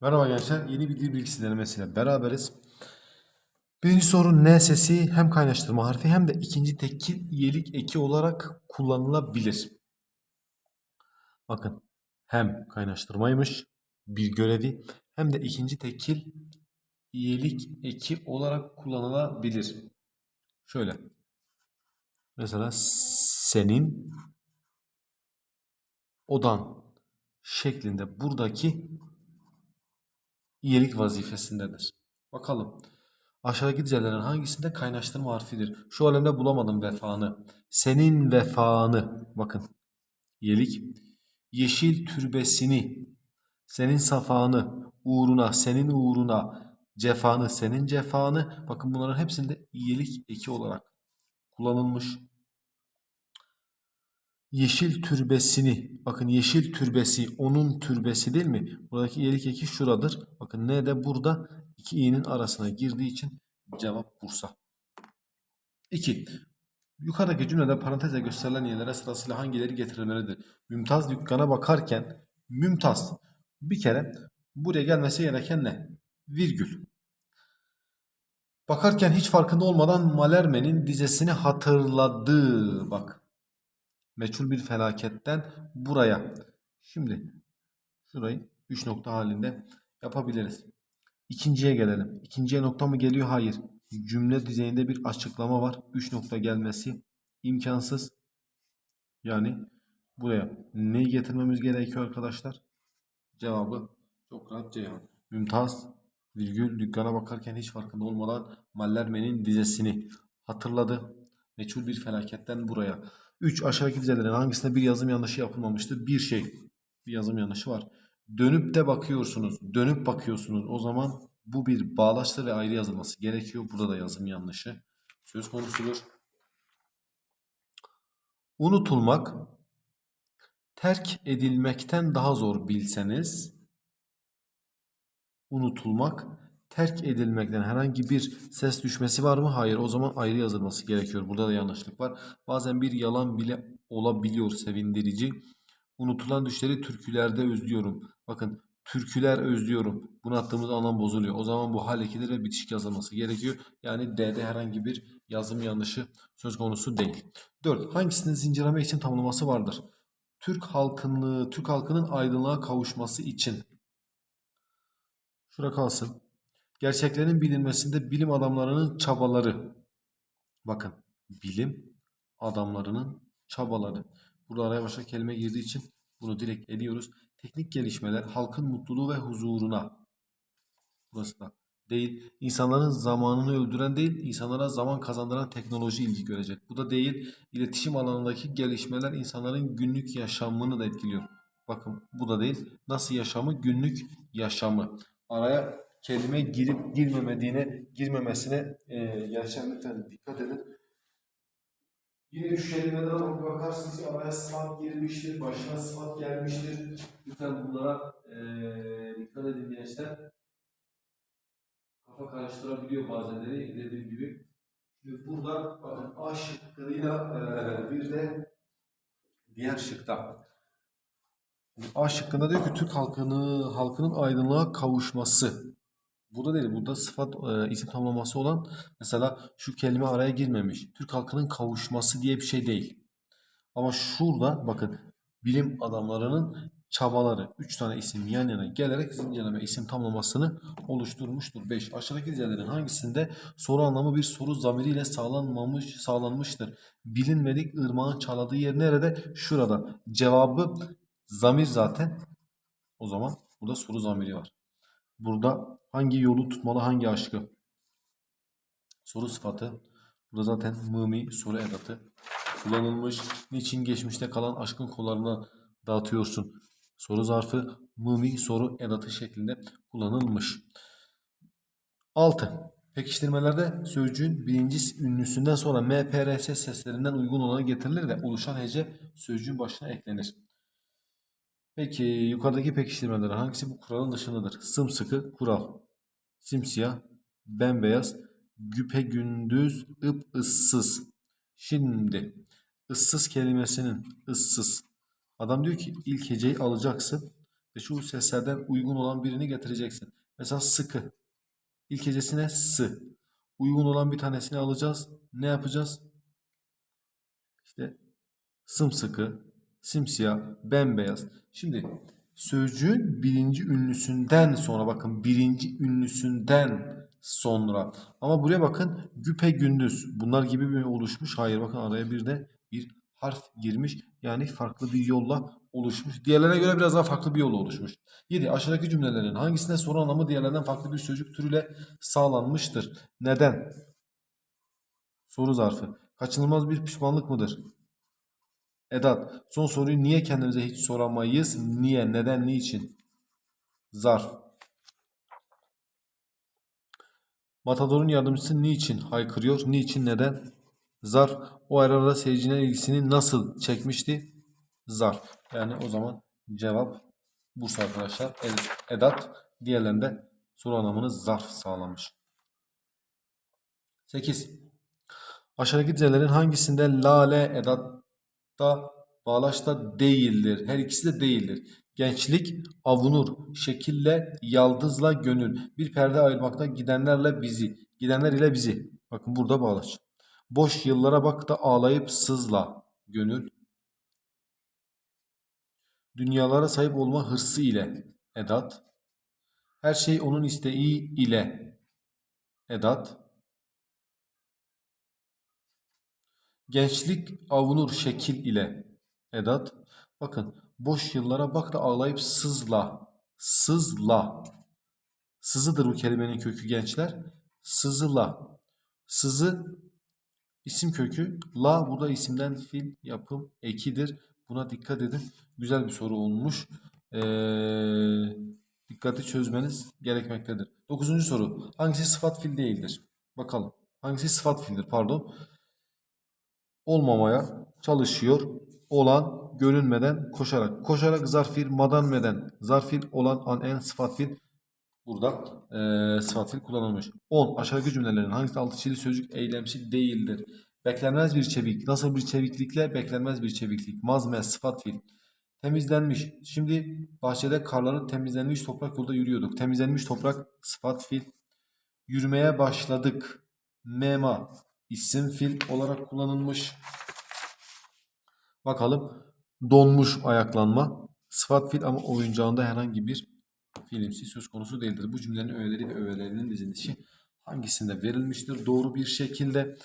Merhaba gençler. Yeni bir dil bilgisi denemesiyle beraberiz. Birinci soru N sesi hem kaynaştırma harfi hem de ikinci tekil iyelik eki olarak kullanılabilir. Bakın hem kaynaştırmaymış bir görevi hem de ikinci tekil iyelik eki olarak kullanılabilir. Şöyle. Mesela senin odan şeklinde buradaki iyilik vazifesindedir. Bakalım. Aşağıdaki dizelerin hangisinde kaynaştırma harfidir? Şu alemde bulamadım vefanı. Senin vefanı. Bakın. İyilik. Yeşil türbesini. Senin safanı. Uğruna. Senin uğruna. Cefanı. Senin cefanı. Bakın bunların hepsinde iyilik eki olarak kullanılmış. Yeşil türbesini. Bakın yeşil türbesi onun türbesi değil mi? Buradaki iyilik eki şuradır. Bakın ne de burada iki i'nin arasına girdiği için cevap Bursa. 2. Yukarıdaki cümlede parantezle gösterilen yerlere sırasıyla hangileri getirilmelidir? Mümtaz dükkana bakarken Mümtaz bir kere buraya gelmesi gereken ne? Virgül. Bakarken hiç farkında olmadan Malerme'nin dizesini hatırladı. Bak meçhul bir felaketten buraya. Şimdi şurayı 3 nokta halinde yapabiliriz. İkinciye gelelim. İkinciye nokta mı geliyor? Hayır. Cümle düzeyinde bir açıklama var. 3 nokta gelmesi imkansız. Yani buraya neyi getirmemiz gerekiyor arkadaşlar? Cevabı çok rahat Ceyhan. Mümtaz virgül dükkana bakarken hiç farkında olmadan Mallerme'nin dizesini hatırladı. Meçhul bir felaketten buraya. 3 aşağıdaki dizelerin hangisinde bir yazım yanlışı yapılmamıştır? Bir şey. Bir yazım yanlışı var. Dönüp de bakıyorsunuz. Dönüp bakıyorsunuz. O zaman bu bir bağlaçtır ve ayrı yazılması gerekiyor. Burada da yazım yanlışı söz konusudur. Unutulmak terk edilmekten daha zor bilseniz unutulmak terk edilmekten herhangi bir ses düşmesi var mı? Hayır. O zaman ayrı yazılması gerekiyor. Burada da yanlışlık var. Bazen bir yalan bile olabiliyor sevindirici. Unutulan düşleri türkülerde özlüyorum. Bakın türküler özlüyorum. Bunu attığımız anlam bozuluyor. O zaman bu hal ekidir ve bitişik yazılması gerekiyor. Yani D'de herhangi bir yazım yanlışı söz konusu değil. 4. Hangisinin zincirleme için tamlaması vardır? Türk halkını, Türk halkının aydınlığa kavuşması için. Şura kalsın. Gerçeklerin bilinmesinde bilim adamlarının çabaları. Bakın bilim adamlarının çabaları. Burada araya başka kelime girdiği için bunu direkt ediyoruz. Teknik gelişmeler halkın mutluluğu ve huzuruna. Burası da değil. İnsanların zamanını öldüren değil, insanlara zaman kazandıran teknoloji ilgi görecek. Bu da değil. İletişim alanındaki gelişmeler insanların günlük yaşamını da etkiliyor. Bakın bu da değil. Nasıl yaşamı? Günlük yaşamı. Araya kelime girip girmemediğine, girmemesine e, gerçekten dikkat edin. Yine şu kelimelere bak- bakarsınız ki araya sıfat girmiştir, başına sıfat gelmiştir. Lütfen bunlara e, dikkat edin gençler. Kafa karıştırabiliyor bazenleri dediğim gibi. Şimdi burada bakın A şıkkıyla e, bir de diğer şıkta. A şıkkında diyor ki Türk halkını, halkının aydınlığa kavuşması. Burada değil. Burada sıfat e, isim tamlaması olan mesela şu kelime araya girmemiş. Türk halkının kavuşması diye bir şey değil. Ama şurada bakın bilim adamlarının çabaları 3 tane isim yan yana gelerek zincirleme isim tamlamasını oluşturmuştur. 5. Aşağıdaki dizelerin hangisinde soru anlamı bir soru zamiriyle sağlanmamış sağlanmıştır? Bilinmedik ırmağın çaladığı yer nerede? Şurada. Cevabı zamir zaten. O zaman burada soru zamiri var. Burada hangi yolu tutmalı hangi aşkı? Soru sıfatı. Burada zaten mımi soru edatı kullanılmış. Niçin geçmişte kalan aşkın kollarına dağıtıyorsun? Soru zarfı mımi soru edatı şeklinde kullanılmış. 6. Pekiştirmelerde sözcüğün birinci ünlüsünden sonra MPRS seslerinden uygun olanı getirilir ve oluşan hece sözcüğün başına eklenir. Peki yukarıdaki pekiştirmeler hangisi bu kuralın dışındadır? Sımsıkı kural. Simsiyah, bembeyaz, güpe gündüz, ıp ıssız. Şimdi ıssız kelimesinin ıssız. Adam diyor ki ilk heceyi alacaksın ve şu seslerden uygun olan birini getireceksin. Mesela sıkı. İlk hecesine sı. Uygun olan bir tanesini alacağız. Ne yapacağız? İşte sımsıkı, simsiyah, bembeyaz. Şimdi sözcüğün birinci ünlüsünden sonra bakın birinci ünlüsünden sonra. Ama buraya bakın güpe gündüz. Bunlar gibi mi oluşmuş? Hayır bakın araya bir de bir harf girmiş. Yani farklı bir yolla oluşmuş. Diğerlerine göre biraz daha farklı bir yolla oluşmuş. 7. Aşağıdaki cümlelerin hangisinde soru anlamı diğerlerinden farklı bir sözcük türüyle sağlanmıştır? Neden? Soru zarfı. Kaçınılmaz bir pişmanlık mıdır? Edat. Son soruyu niye kendimize hiç soramayız? Niye? Neden? Niçin? Zarf. Matador'un yardımcısı niçin haykırıyor? Niçin? Neden? Zarf. O arada seyircinin ilgisini nasıl çekmişti? Zarf. Yani o zaman cevap Bursa arkadaşlar. Ed- Edat. Diğerlerinde soru anlamını zarf sağlamış. 8. Aşağıdaki dizelerin hangisinde lale edatta bağlaçta değildir? Her ikisi de değildir. Gençlik avunur, şekille, yaldızla gönül. Bir perde ayırmakta gidenlerle bizi, gidenler ile bizi. Bakın burada bağlaç. Boş yıllara bak da ağlayıp sızla gönül. Dünyalara sahip olma hırsı ile edat. Her şey onun isteği ile edat. Gençlik avunur şekil ile edat. Bakın boş yıllara bak da ağlayıp sızla. Sızla. Sızıdır bu kelimenin kökü gençler. Sızıla. Sızı isim kökü. La bu da isimden fiil yapım ekidir. Buna dikkat edin. Güzel bir soru olmuş. Ee, dikkati çözmeniz gerekmektedir. Dokuzuncu soru. Hangisi sıfat fiil değildir? Bakalım. Hangisi sıfat fiildir? Pardon olmamaya çalışıyor olan görünmeden koşarak. Koşarak zarf fiil, madanmeden zarf fiil olan an en sıfat fiil burada eee sıfat fiil kullanılmış. 10. Aşağıdaki cümlelerin hangisi altı çizili sözcük eylemsi değildir? Beklenmez bir çevik. Nasıl bir çeviklikle? Beklenmez bir çeviklik. Mazme sıfat fiil. Temizlenmiş. Şimdi bahçede karları temizlenmiş toprak yolda yürüyorduk. Temizlenmiş toprak sıfat fiil. Yürümeye başladık. Mema isim fil olarak kullanılmış. Bakalım donmuş ayaklanma. Sıfat fil ama oyuncağında herhangi bir fiilimsi söz konusu değildir. Bu cümlenin öğeleri ve öğelerinin dizilişi hangisinde verilmiştir? Doğru bir şekilde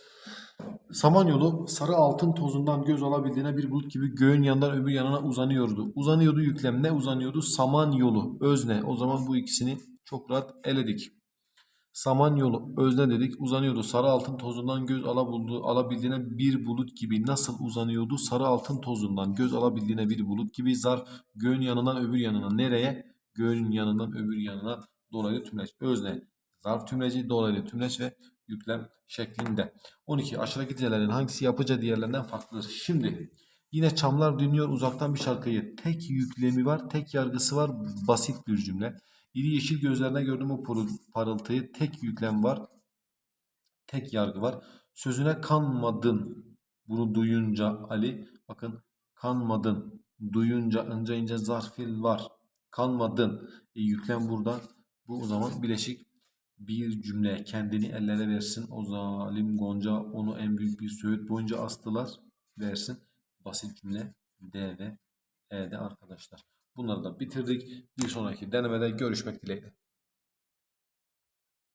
Samanyolu sarı altın tozundan göz alabildiğine bir bulut gibi göğün yanından öbür yanına uzanıyordu. Uzanıyordu yüklem ne uzanıyordu? Samanyolu özne. O zaman bu ikisini çok rahat eledik. Samanyolu özne dedik uzanıyordu. Sarı altın tozundan göz alabulduğu, alabildiğine bir bulut gibi. Nasıl uzanıyordu? Sarı altın tozundan göz alabildiğine bir bulut gibi. Zarf göğün yanından öbür yanına. Nereye? Göğün yanından öbür yanına dolaylı tümleç. Özne zarf tümleci dolaylı tümleç ve yüklem şeklinde. 12. Aşağıdaki dizelerin hangisi yapıca diğerlerinden farklıdır? Şimdi yine çamlar dinliyor uzaktan bir şarkıyı. Tek yüklemi var, tek yargısı var. Basit bir cümle. İri yeşil gözlerine gördüm o parıltıyı. Tek yüklem var. Tek yargı var. Sözüne kanmadın. Bunu duyunca Ali bakın kanmadın. Duyunca ince zarf fiil var. Kanmadın. E, yüklem burada. Bu o zaman bileşik bir cümle. Kendini ellere versin. O zalim Gonca onu en büyük bir söğüt boyunca astılar. Versin. Basit cümle D ve E'de arkadaşlar. Bunları da bitirdik. Bir sonraki denemede görüşmek dileğiyle.